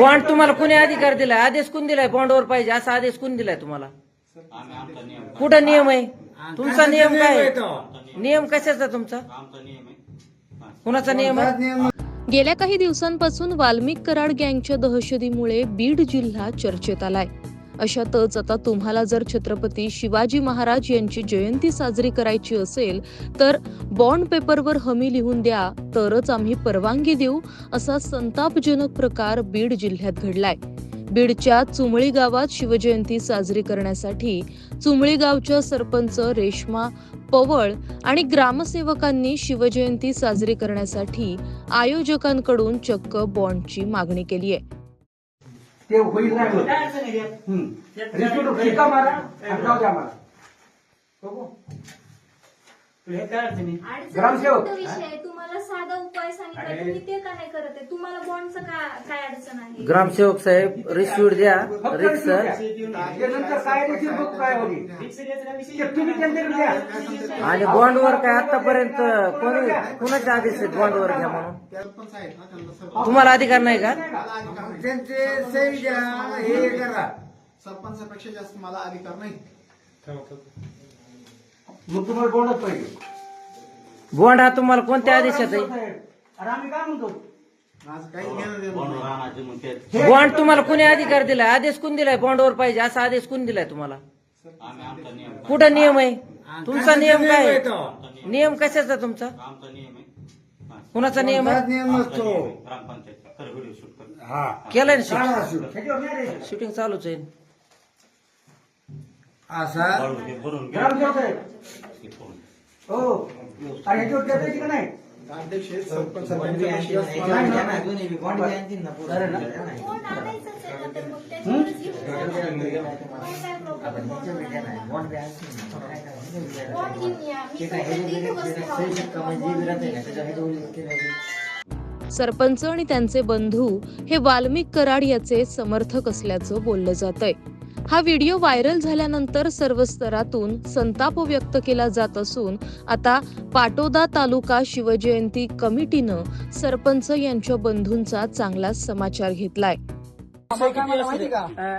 Bond तुम्हाला कोणी अधिकार दिलाय? आदेश कोण दिलाय? बॉन्डवर पाहिजे असा आदेश कोण दिलाय तुम्हाला? कुठं नियम आहे? तुमचा नियम काय आहे? नियम कशाचा तुमचा आमचा नियम आहे. कुणाचा नियम आहे? गेल्या काही दिवसांपासून वाल्मिक कराड गँगच्या दहशतीमुळे बीड जिल्हा चर्चेत आलाय. अशातच आता तुम्हाला जर छत्रपती शिवाजी महाराज यांची जयंती साजरी करायची असेल तर बॉन्ड पेपरवर हमी लिहून द्या तरच आम्ही परवानगी देऊ असा संतापजनक प्रकार बीड जिल्ह्यात घडलाय. बीडच्या चुमळी गावात शिवजयंती साजरी करण्यासाठी चुमळी गावच्या सरपंच रेश्मा पवळ आणि ग्रामसेवकांनी शिवजयंती साजरी करण्यासाठी आयोजकांकडून चक्क बॉन्डची मागणी केली आहे ते होईल नाही मारा आणि जाऊ द्या मला बघू. ग्रामसेवक. अडचण विषय आहे. तुम्हाला साधा उपाय सांगितला तुम्ही ते का नाही करत आहे. तुम्हाला बॉन्डचं काय काय अडचण आहे? ग्रामसेवक साहेब रिसिव्ह द्या. फक्त रिक्स रिस्पेक्ट द्या. ते नंतर काय देखील बघू काय होईल ते तुम्ही त्यांच्याकडे द्या. आणि बॉन्डवर काय आतापर्यंत कोणी कुणाचे आदेश आहेत बॉन्डवर घ्या म्हणून? तुम्हाला अधिकार नाही का? त्यांचे सही द्या हे करा. सरपंचापेक्षा जास्त मला अधिकार नाही. मग तुम्हाला पाहिजे. बॉन्ड हा तुम्हाला कोणत्या आदेशात आहे? अरे आम्ही काय म्हणतो? माझं काही घेणं देणं बॉन्ड नाही. तुम्हाला कोणी अधिकार दिलाय? आदेश कोण दिलाय बॉन्डवर पाहिजे? असा आदेश कोण दिलाय तुम्हाला? आम्ही आमचा नियम कुठं नियम आहे? तुमचा नियम काय आहे? नियम कशाचा तुमचा? आमचा नियम आहे. कुणाचा नियम आहे? नियम नसतो नियम आहे. ग्रामपंचायतचा कर व्हिडिओ शूट कर हा केलाय ना शूटिंग चालूच आहे असा हे भरून घ्या ना. नाही. अरे ना. बॉन्ड आणायचंच आहे ना तर मग त्याच्यावरच घेऊन या. मग काय problem आहे? बॉन्ड घेऊन या मी फक्त तिथे बसते आहोत. सरपंच आणि त्यांचे बंधू हे वाल्मिक कराड याचे समर्थक असल्याचं बोललं जात आहे हा व्हिडिओ व्हायरल झाल्यानंतर सर्व स्तरातून संताप व्यक्त केला जात असून आता पाटोदा तालुका शिवजयंती कमिटीनं सरपंच यांच्या बंधूंचा चांगला समाचार घेतलाय.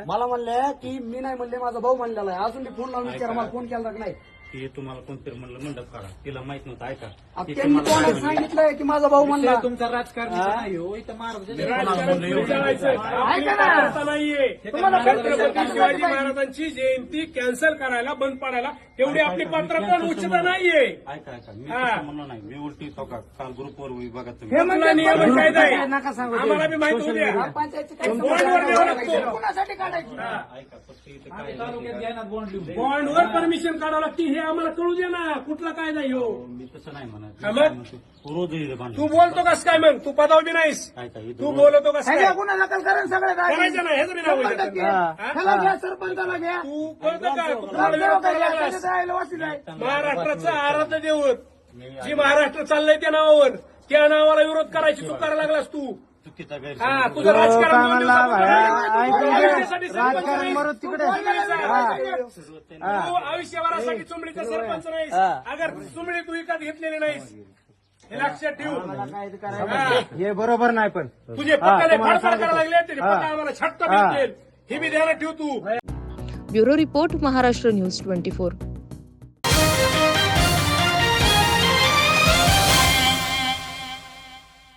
मला म्हणले की मी नाही म्हणले माझा भाऊ म्हणलेला आहे. अजून मी फोन लावून विचारा मला फोन केला नाही. ती तुम्हाला कोणतरी म्हणलं मंडप काढा. तिला माहीत नव्हतं ऐका. आता ती त्यांनी तुम्हाला कोणाला सांगितलंय की माझा भाऊ म्हणला? तुमचा राजकारण नाही हो इथं ऐका ना. नाहीये? तुम्हाला छत्रपती शिवाजी महाराजांची जयंती कॅन्सल करायला बंद पाडायला तेवढी आपली पात्रता आणि उच्चता नाहीये. ऐका ऐका मी हा. तसं म्हणलं नाही. मी उलटी चौका काल ग्रुपवर बघा तुम्ही हे तुला म्हणजे नियम आणि कायदा आहे. नका सांगू ते. आम्हाला बी माहीत होऊ द्या पंचायतची काही बॉन्डवर द्यावं लागतो कोणासाठी काढायची? ऐका फक्त इथं काय झालं बॉन्डवर परमिशन काढावं लागते. हे आम्हाला कळू दे ना कुठला कायदा ह्यो मी तसं नाही म्हणत. हा मग? तू बोलतो कस काय मग? तू पदावर बी नाहीस तू बोलतो कस काय? ह्याच्या गुन्हा दाखल करा सगळे. करायचं नाही हेच बी नाव शंभर आहे टक्के. त्याचं. ह्याला घ्या सरपंचाला घ्या. तू कळतं का? तू कोणाला विरोध ग्रामसेवक करायला आहे, लागलास? त्याच्या जायला वासीत आहे. महाराष्ट्राचं आराध्य देवत. जी महाराष्ट्र चाललंय त्या नावावर. त्या नावाला विरोध करायची तू करायला लागलास तू चुकीचा हा गैरसमज तुझं राजकारण दोन दिवसापूर्वी ऐकून घे. आयुष्यासाठी सरपंच नाहीस. तिकडे. तू आयुष्यभरासाठी चुमडीचा सरपंच नाहीस अगर चुमडी तू विकत घेतलेली नाहीस हे लक्षात ठेव हा. हे बरोबर नाही पण तुझे पक्काने फाडफाड करायला लागले त्याचे पक्का आम्हाला छट्ट भेटतील हे बी ध्यानात ठेव तू bureau report Maharashtra news twenty four